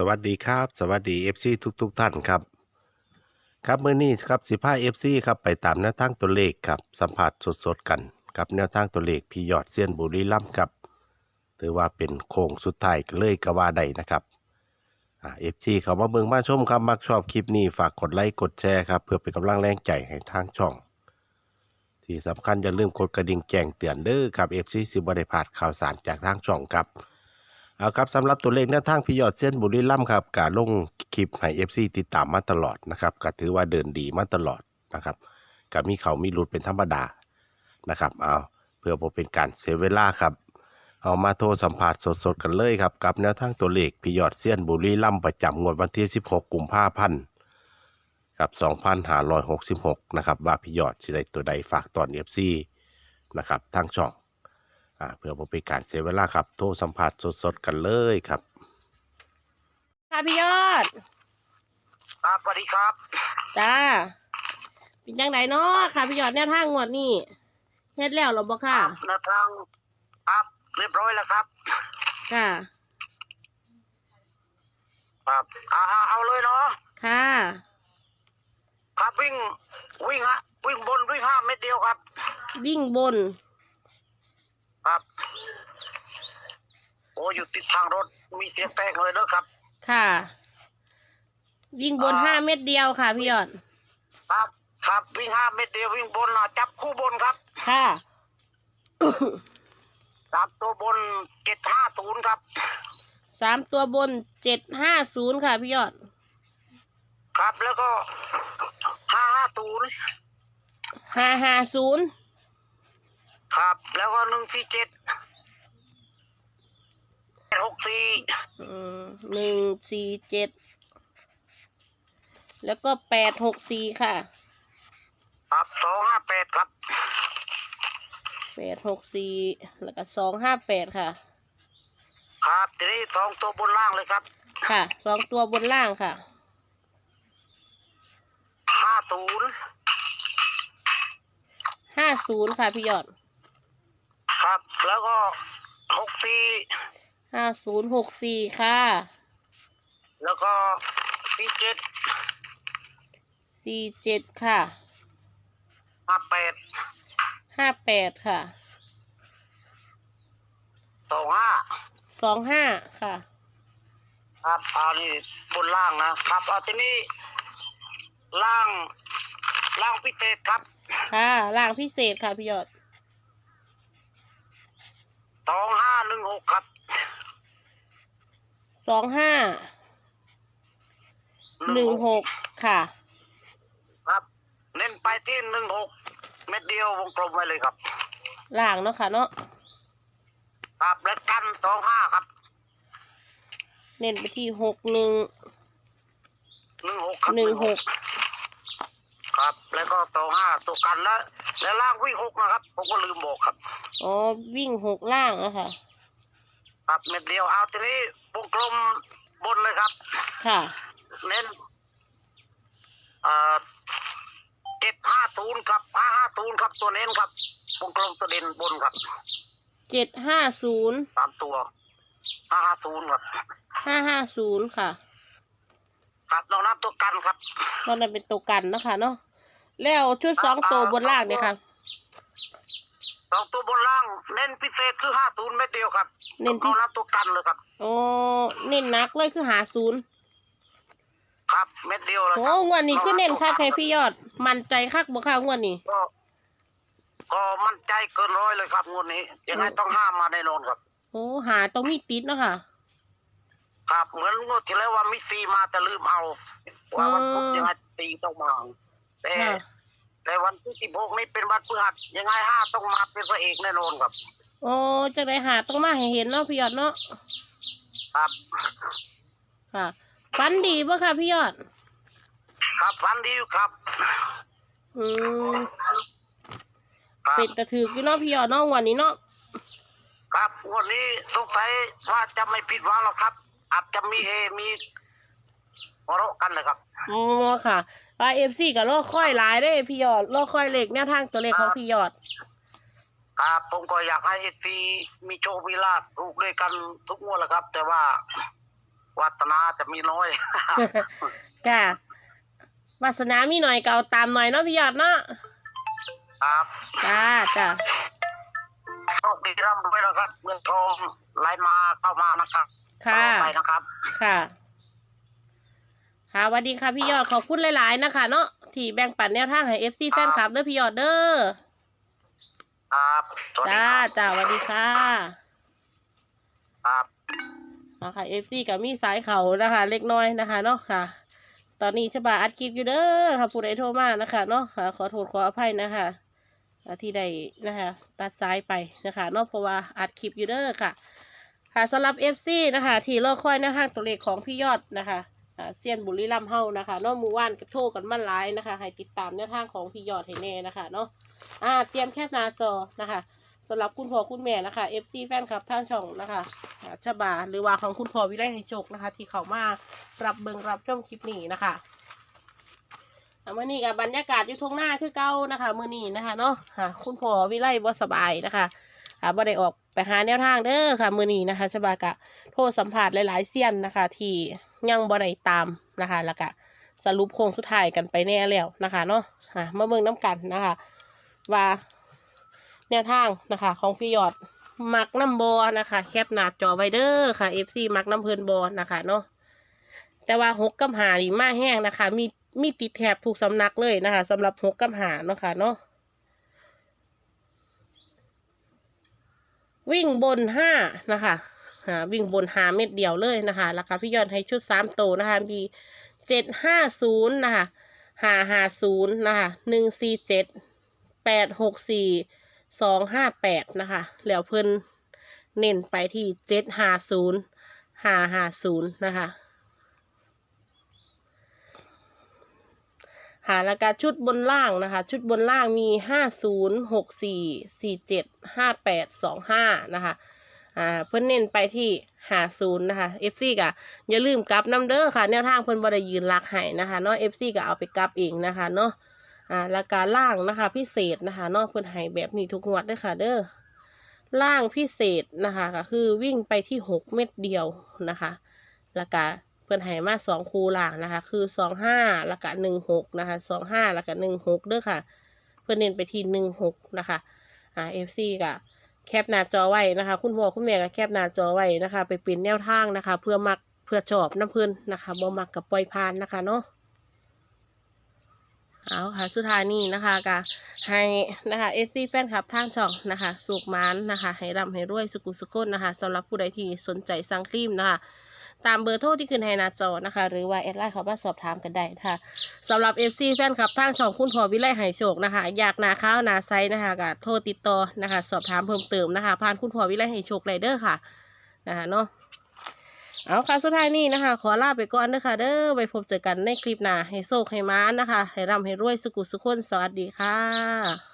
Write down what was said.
สวัสดีครับ สวัสดี FC ทุกทุกๆท่านครับ ครับเมื้อนี้ครับสิพา FC ครับไปตามแนวทางตัวเลขครับสัมผัสสดๆกันกับแนวทางตัวเลขพี่ยอดเซียนบุรีรัมย์ครับถือว่าเป็นโค้งสุดท้ายเลยกว่าได้นะครับเอ่า FG เขามาเบิ่งมาชมครับมักชอบคลิปนี้ฝากกดไลค์กดแชร์ครับเพื่อเป็นกำลังแรงใจให้ทางช่อง ที่สำคัญอย่าลืมกดกระดิ่งแจ้งเตือนเด้อครับ FC สิบ่ได้พลาดข่าวสารจากทางช่องครับ เอาครับสำหรับตัวเลขแนวทางพี่ยอดเส้นบุรีรัมย์ครับการลงคลิปให้ FC ติดตามมาตลอดนะครับก็ถือว่าเดินดีมาตลอดนะครับก็มีเขามีหลุดเป็นธรรมดานะครับเอาเพื่อบ่เป็นการเสียเวล่าครับเอามาโทรสัมภาษณ์สดๆกันเลยครับกับแนวทางตัวเลขพี่ยอดเส้นบุรีรัมประจำงวดวันที่ 16 กุมภาพันธ์กับ 2566 นะครับว่าพี่ยอดสิได้ตัวใดฝากตอน FC นะครับทางช่อง อ่าเพื่อบ่เป็นการเสียเวลาครับ โทรสัมผัสสดๆกันเลยครับ ค่ะพี่ยอด ครับสวัสดีครับ จ้า เป็นยังไงเนาะค่ะพี่ยอดแนวทางงวดนี้เฮ็ดแล้วเหรอบ่ค่ะแนวทางครับเรียบร้อยแล้วครับ ค่ะ ครับเอาเอาเอาเลยเนาะค่ะ ครับวิ่งวิ่งฮะวิ่งบนวิ่งห้าเม็ดเดียวครับ วิ่งบน ครับ โอ้อยู่ติดทางรถมีเสียงแตกเลยเนอะครับ ค่ะ วิ่งบนอ่า ห้าเม็ดเดียวค่ะพี่ยอด ครับ ครับวิ่งห้าเม็ดเดียววิ่งบนนะจับคู่บนครับค่ะสามตัวบนเจ็ดห้าศูนย์ครับ สามตัวบนเจ็ดห้าศูนย์ค่ะพี่ยอด ครับแล้วก็ห้าห้าศูนย์ห้าห้าศูนย์ ครับ แล้วก็หนึ่งสี่เจ็ดหกสี่หนึ่งสี่เจ็ดแล้วก็แปดหกสี่ค่ะ ครับสองห้าแปดครับแปดหกสี่แล้วก็สองห้าแปดค่ะ ครับทีนี้สองตัวบนล่างเลยครับ ค่ะสองตัวบนล่างค่ะห้าศูนย์ห้าศูนย์ค่ะพี่ยอดครับ แล้วก็หกสี่ห้าศูนย์หกสี่ค่ะ แล้วก็สี่เจ็ดสี่เจ็ดค่ะห้าแปดห้าแปดค่ะสองห้าสองห้าค่ะ ครับเอานี่บนล่างนะครับเอาทีนี้ล่างล่างพิเศษครับ ค่ะล่างพิเศษค่ะพี่ยอด สองห้าหนึ่งหกครับสองห้าหนึ่งหกค่ะ ครับ เน้นไปที่หนึ่งหกเม็ดเดียววงกลมไว้เลยครับล่างเนาะค่ะเนาะครับและกันสองห้าครับ เน้นไปที่หกหนึ่งหนึ่งหกครับหนึ่งหก ครับ แล้วก็สองห้าตัวกันแล้วแล้วล่างวิ่งหกนะครับ ผมก็ลืมบอกครับ อ๋อ วิ่งหกล่างนะคะครับเม็ดเดียวเอาทีนี้วงกลมบนเลยครับ ค่ะ เน้นเอ่อเจ็ดห้าศูนย์ครับห้าห้าศูนย์ครับตัวเน้นครับวงกลมตัวเด่นบนครับเจ็ดห้าศูนย์สามตัวห้าห้าศูนย์ครับห้าห้าศูนย์ค่ะ ครับนอกนั้นตัวกันครับตอนนั้นเป็นตัวกันเนาะคะเนาะ แล้วชุดสองตัวบนล่างเนี่ยค่ะสองตัวบนล่าง เน้นพิเศษคือห้าศูนย์เม็ดเดียวครับเน้นพินอกนั้นตัวกันเลยครับโอ้เน้นหนักเลยคือหาศูนย์ครับเม็ดเดียวเลยโอ้ครับงวดนี้คือเน้นคักให้พี่ยอด มั่นใจคักบ่ค่ะงวดนี้ก็ก็มั่นใจเกินร้อยเลยครับงวดนี้ยังไงต้องห้ามมาแน่นอนครับโอ้หาต้องมีติดเนาะค่ะครับเหมือนงวดที่แล้วว่ามิซีมาแต่ลืมเอา ว่าวันพุธอืมยังไงตีต้องมา แต่ค่ะแต่วันที่สิบหกนี้เป็นวันพฤหัสยังไงห้าต้องมาเป็นพระเอกแน่นอนครับโอ้จะได้หาต้องมาให้เห็นเนาะพี่ยอดเนาะครับค่ะฟันดีป่ะค่ะพี่ยอด ครับฝันดีอยู่ครับอืมครับเป็ดตะถือกี่เนาะพี่ยอดเนาะงวันนี้เนาะครับงวันนี้สงสัยว่าจะไม่ผิดหวังหรอกครับ อาจจะมีเฮมีหัวเราะกันเลยครับอ๋อค่ะ ว่าเอฟซีกับโลกค่อยหลายได้อพี่ยอดโลกค่อยเล็กแนวทางตัวเลขของพี่ยอด ครับผมก็อยากให้เอซีมีโชคมีลาภถูกด้วยกันทุกงวดแหละครับ แต่ว่าวัฒนาจะมีน้อย ค่ะวาสนามีหน่อยก็เอาตามหน่อยเนาะพี่ยอดเนาะครับจ้าจ้าโชคดีร่ำรวยนะครับเงินทองไหลมาเข้ามานะครับค่ะต่อไปนะครับ ค่ะค่ะ สวัสดีค่ะพี่ยอดขอบคุณหลาย ๆ นะคะ เนาะที่แบ่งปันแนวทางให้เอฟซีแฟนคลับเด้อพี่ยอดเด้อครับสวัสดีจ้าครับจ้าสวัสดีค่ะครับ มาค่ะเอฟซีกับมีสายเขานะคะ เล็กน้อยนะคะเนาะค่ะ ตอนนี้ฉบาอัดคลิปอยู่เด้อค่ะผู้ใดโทรมานะคะเนาะค่ะขอโทษขออภัยนะคะอ่าที่ได้นะคะ ตัดสายไปนะคะเนาะเพราะว่าอัดคลิปอยู่เด้อค่ะ ค่ะสำหรับเอฟซีนะคะ ที่รอคอยแนวทางตัวเลขของพี่ยอดนะคะอ่า เซียนบุรีรัมเฮานะคะเนาะมูว่านกระโทรกันมาหลายนะคะ ให้ติดตามแนวทางของพี่ยอดให้แน่นะคะเนาะอ่าเตรียมแคปหน้าจอนะคะสำหรับคุณพ่อคุณแม่นะคะเอฟซีแฟนคลับทางช่องนะคะอ่าฉบาหรือว่าของคุณพ่อวิไลให้โชคนะคะ ที่เขามารับเบิงรับชมคลิปนี้นะคะอ่ามื่อนี้กับบรรยากาศอยู่ทงหน้าคือเก่านะคะมื่อนี้นะคะเนาะคุณพ่อวิไลบ่สบายนะคะอ่าบ่ได้ออกไปหาแนวทางเด้อค่ะ มื่อนี้นะคะฉบากะโทรสัมผัสหลายๆเซียนนะคะ ที่ ยังบ่ได้ตามนะคะแล้วก็สรุปโค้งสุดท้ายกันไปแน่แล้วนะคะเนาะอ่ามาเบิ่งน้กันนะคะ ว่าแนวทางนะคะ ของพี่ยอดมักน้ำบอนะคะ แคปหนาจอไวเด้อค่ะ FC มักน้ำเพลินบอนะคะเนาะแต่ว่าหกกำหานี่มาแห้งนะคะ มีมีติดแถบถูกสำนักเลยนะคะสำหรับหกกำหาเนาะค่ะเนาะวิ่งบนห้านะคะ อ่าวิ่งบนหาเม็ดเดียวเลยนะคะแล้วก็พี่ยอดให้ชุดสามโตวนะคะมีเจ็ดห้าศูนย์นะคะห้าห้าศูนย์นะคะหนึ่งสี่เจ็ดแปดหกสี่สองห้าแปดนะคะแล้วเพิ่นเน้นไปที่เจ็ดห้าศูนย์ห้าห้าศูนย์นะคะหาแล้วก็ชุดบนล่างนะคะ ชุดบนล่างมีห้าศูนย์หกสี่สี่เจ็ดห้าแปดสองห้านะคะ อ่าเพิ่นเน้นไปที่หาศูนย์นะคะ FC กะอย่าลืมกลับน้ำเด้อค่ะ แนวทางเพิ่นบ่ได้ยืนหลักให้นะคะเนาะ FC ก็เอาไปกลับเองนะคะเนาะอ่าแล้วการล่างนะคะ พิเศษนะคะนอกเพิ่นให้แบบนี้ทุกงวดเด้อค่ะ เด้อล่างพิเศษนะคะก็คือวิ่งไปที่หกเม็ดเดียวนะคะแล้วก็เพิ่อนให้มาสองคูล่างนะคะ คือสองห้าแล้วก็หนึ่งหกนะคะสองห้าแล้วก็หนึ่งหกเด้อค่ะ เพิ่นเน้นไปที่หนึ่งหกนะคะอ่าเอฟซีก็ แคปหน้าจอไว้นะคะ คุณพ่อคุณแม่ก็แคปหน้าจอไว้นะคะ ไปเป็นแนวทางนะคะ เพื่อมักเพื่อชอบน้ำพิ่นนะคะบ่มักกับปล่อยพานนะคะเนาะเอาค่ะ สุดท้ายนี้นะคะก็ให้นะคะเอสซีแฟนคลับทางช่องนะคะ สุกมานนะคะ ให้ร่ำให้รวยสุกุสุขคนนะคะสำหรับผู้ใดที่สนใจสั่งครีมนะคะ ตามเบอร์โทรที่ขึ้นให้หน้าจอนะคะ หรือว่าแอดไลน์เขามาสอบถามกันได้ค่ะสำหรับเอฟซีแฟนคลับทางช่องคุณพอวิไลไหโชคนะคะ อยากนาข้าวนาไซนะคะก็โทรติดต่อนะคะ สอบถามเพิ่มเติมนะคะผ่านคุณพอวิไลไหโชคไรเดอร์ค่ะนะคะเนาะเอาค่ะสุดท้ายนี้นะคะ ขอลาไปก่อนเด้อค่ะเด้อไว้พบเจอกันในคลิปหน้าให้โชคให้มานนะคะ ให้ร่ำให้รวยสุกุสุขคนสวัสดีค่ะ